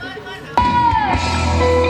Vai, vai, vai.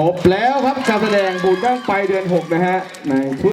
จบแล้วครับการแสดงบุดบ้างไปเดือน 6 นะฮะในชุด